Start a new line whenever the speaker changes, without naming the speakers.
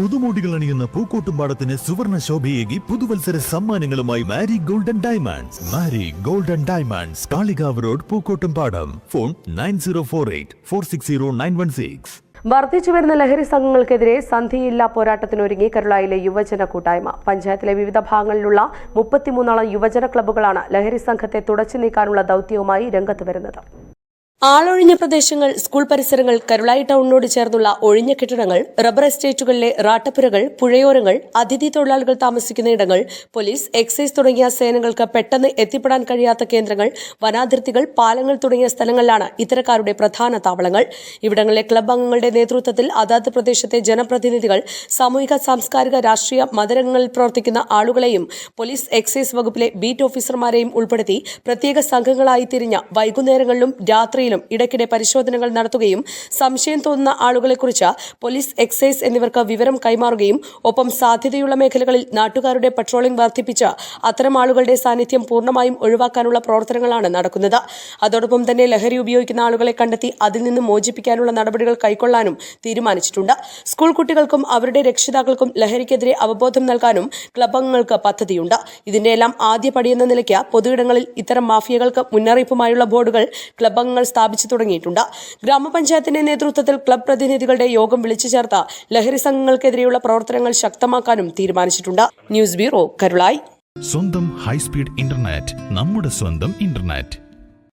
പുതുമോടികൾ അണിയുന്ന പൂക്കോട്ടുംപാടത്തിന് സുവർണ ശോഭയേകി പുതുവത്സര സമ്മാനങ്ങളുമായി Mari golden diamonds. Mari golden diamonds Kalikavu road Pookkottumpadam. Phone nine zero four eight four six zero nine one six.
വർദ്ധിച്ചു വരുന്ന ലഹരി സംഘങ്ങൾക്കെതിരെ സന്ധിയില്ലാ പോരാട്ടത്തിനൊരുങ്ങി കരുളായിലെ യുവജന കൂട്ടായ്മ. പഞ്ചായത്തിലെ വിവിധ ഭാഗങ്ങളിലുള്ള മുപ്പത്തിമൂന്നോളം യുവജന ക്ലബ്ബുകളാണ് ലഹരി സംഘത്തെ തുടച്ചു നീക്കാനുള്ള ദൌത്യവുമായി രംഗത്ത് വരുന്നത്. ആളൊഴിഞ്ഞ പ്രദേശങ്ങൾ സ്കൂൾ പരിസരങ്ങൾ കരുളായി ടൗണിനോട് ചേർന്നുള്ള ഒഴിഞ്ഞ കെട്ടിടങ്ങൾ റബ്ബർ എസ്റ്റേറ്റുകളിലെ റാട്ടപ്പുരകൾ പുഴയോരങ്ങൾ അതിഥി തൊഴിലാളികൾ താമസിക്കുന്ന ഇടങ്ങൾ പോലീസ് എക്സൈസ് തുടങ്ങിയ സേനകൾക്ക് പെട്ടെന്ന് എത്തിപ്പെടാൻ കഴിയാത്ത കേന്ദ്രങ്ങൾ വനാതിർത്തികൾ പാലങ്ങൾ തുടങ്ങിയ സ്ഥലങ്ങളിലാണ് ഇത്തരക്കാരുടെ പ്രധാന താവളങ്ങൾ. ഇവിടങ്ങളിലെ ക്ലബ് അംഗങ്ങളുടെ നേതൃത്വത്തിൽ അതാത് പ്രദേശത്തെ ജനപ്രതിനിധികൾ സാമൂഹിക സാംസ്കാരിക രാഷ്ട്രീയ മതരംഗങ്ങളിൽ പ്രവർത്തിക്കുന്ന ആളുകളെയും പോലീസ് എക്സൈസ് വകുപ്പിലെ ബീറ്റ് ഓഫീസർമാരെയും ഉൾപ്പെടുത്തി പ്രത്യേക സംഘങ്ങളായി തിരിഞ്ഞ വൈകുന്നേരങ്ങളിലും രാത്രിയിലും ഇടയ്ക്കിടെ പരിശോധനകൾ നടത്തുകയും സംശയം തോന്നുന്ന ആളുകളെക്കുറിച്ച് പോലീസ് എക്സൈസ് എന്നിവർക്ക് വിവരം കൈമാറുകയും ഒപ്പം സാധ്യതയുള്ള മേഖലകളിൽ നാട്ടുകാരുടെ പട്രോളിംഗ് വർദ്ധിപ്പിച്ച് അത്തരം ആളുകളുടെ സാന്നിധ്യം പൂർണമായും ഒഴിവാക്കാനുള്ള പ്രവർത്തനങ്ങളാണ് നടക്കുന്നത്. അതോടൊപ്പം തന്നെ ലഹരി ഉപയോഗിക്കുന്ന ആളുകളെ കണ്ടെത്തി അതിൽ നിന്ന് മോചിപ്പിക്കാനുള്ള നടപടികൾ കൈക്കൊള്ളാനും തീരുമാനിച്ചിട്ടുണ്ട്. സ്കൂൾ കുട്ടികൾക്കും അവരുടെ രക്ഷിതാക്കൾക്കും ലഹരിക്കെതിരെ അവബോധം നൽകാനും ക്ലബ് അംഗങ്ങൾക്ക് പദ്ധതിയുണ്ട്. ഇതിന്റെ എല്ലാം ആദ്യ പടിയെന്ന നിലയ്ക്ക് പൊതുയിടങ്ങളിൽ ഇത്തരം മാഫിയകൾക്ക് മുന്നറിയിപ്പുമായുള്ള ബോർഡുകൾ ക്ലബ് അംഗങ്ങൾ സ്ഥാപിച്ചു തുടങ്ങിയിട്ടുണ്ട്. ഗ്രാമപഞ്ചായത്തിന്റെ നേതൃത്വത്തിൽ ക്ലബ് പ്രതിനിധികളുടെ യോഗം വിളിച്ചു ചേർത്ത ലഹരി സംഘങ്ങൾക്കെതിരെയുള്ള പ്രവർത്തനങ്ങൾ ശക്തമാക്കാനും തീരുമാനിച്ചിട്ടുണ്ട്. News bureau Karulai.
സ്വന്തം ഹൈസ്പീഡ് ഇന്റർനെറ്റ് നമ്മുടെ സ്വന്തം ഇന്റർനെറ്റ്.